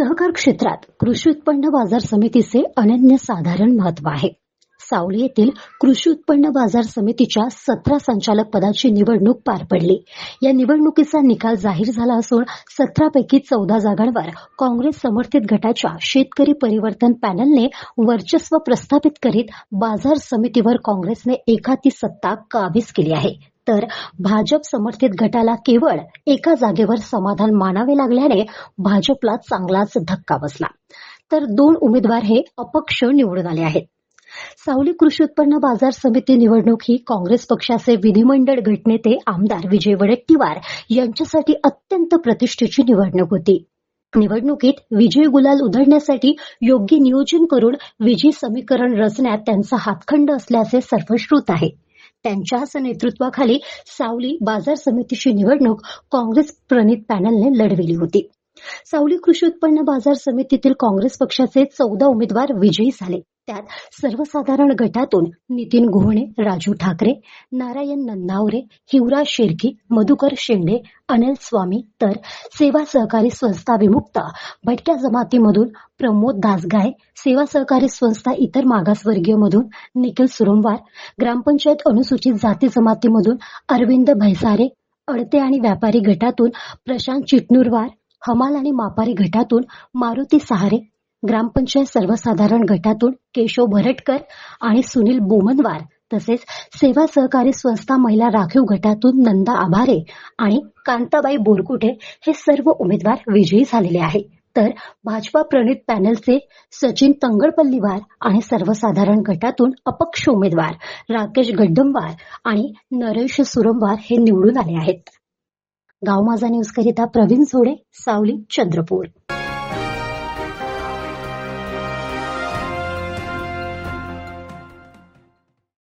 सहकार क्षेत्रात कृषी उत्पन्न बाजार समितीचे अनन्य साधारण महत्त्व आहे. सावली येथील कृषी उत्पन्न बाजार समितीच्या सतरा संचालक पदाची निवडणूक पार पडली. या निवडणुकीचा निकाल जाहीर झाला असून सतरापैकी चौदा जागांवर काँग्रेस समर्थित गटाच्या शेतकरी परिवर्तन पॅनलने वर्चस्व प्रस्थापित करीत बाजार समितीवर काँग्रेसने एकाती सत्ता काबीज केली आहे. तर भाजप समर्थित गटाला केवळ एका जागेवर समाधान मानावे लागल्याने भाजपला चांगलाच धक्का बसला. तर दोन उमेदवार हे अपक्ष निवडून आले आहेत. सावली कृषी उत्पन्न बाजार समिती निवडणूक ही काँग्रेस पक्षाचे विधिमंडळ गटनेते आमदार विजय वडेट्टीवार यांच्यासाठी अत्यंत प्रतिष्ठेची निवडणूक होती. निवडणुकीत विजय गुलाल उधळण्यासाठी योग्य नियोजन करून विजय समीकरण रचण्यात त्यांचा हातखंड असल्याचे सर्वश्रुत आहे. त्यांच्याच नेतृत्वाखाली सावली बाजार समितीची निवडणूक काँग्रेस प्रणित पॅनलने लढविली होती. सावली कृषी उत्पन्न बाजार समितीतील काँग्रेस पक्षाचे चौदा उमेदवार विजयी झाले. त्यात सर्वसाधारण गटातून नितीन गोहणे राजू ठाकरे नारायण नन्नावरे हिवराज शेरकी मधुकर शेंडे अनिल स्वामी तर सेवा सहकारी संस्था विमुक्त भटक्या जमातीमधून प्रमोद दासगाय सेवा सहकारी संस्था इतर मागासवर्गीयमधून निखिल सुरंवार ग्रामपंचायत अनुसूचित जाती जमातीमधून अरविंद भैसारे अडते आणि व्यापारी गटातून प्रशांत चिटणूरवार हमाल आणि मापारी गटातून मारुती सहारे ग्रामपंचायत सर्वसाधारण गटातून केशव भरटकर आणि सुनील बोमनवार तसेच सेवा सहकारी संस्था महिला राखीव गटातून नंदा आभारे आणि कांताबाई बोरकुटे हे सर्व उमेदवार विजयी झालेले आहेत. तर भाजपा प्रणित पॅनलचे सचिन तंगडपल्लीवार आणि सर्वसाधारण गटातून अपक्ष उमेदवार राकेश गड्डमवार आणि नरेश सुरमवार हे निवडून आले आहेत. गाव माझा न्यूज करिता प्रवीण झोडे सावली चंद्रपूर.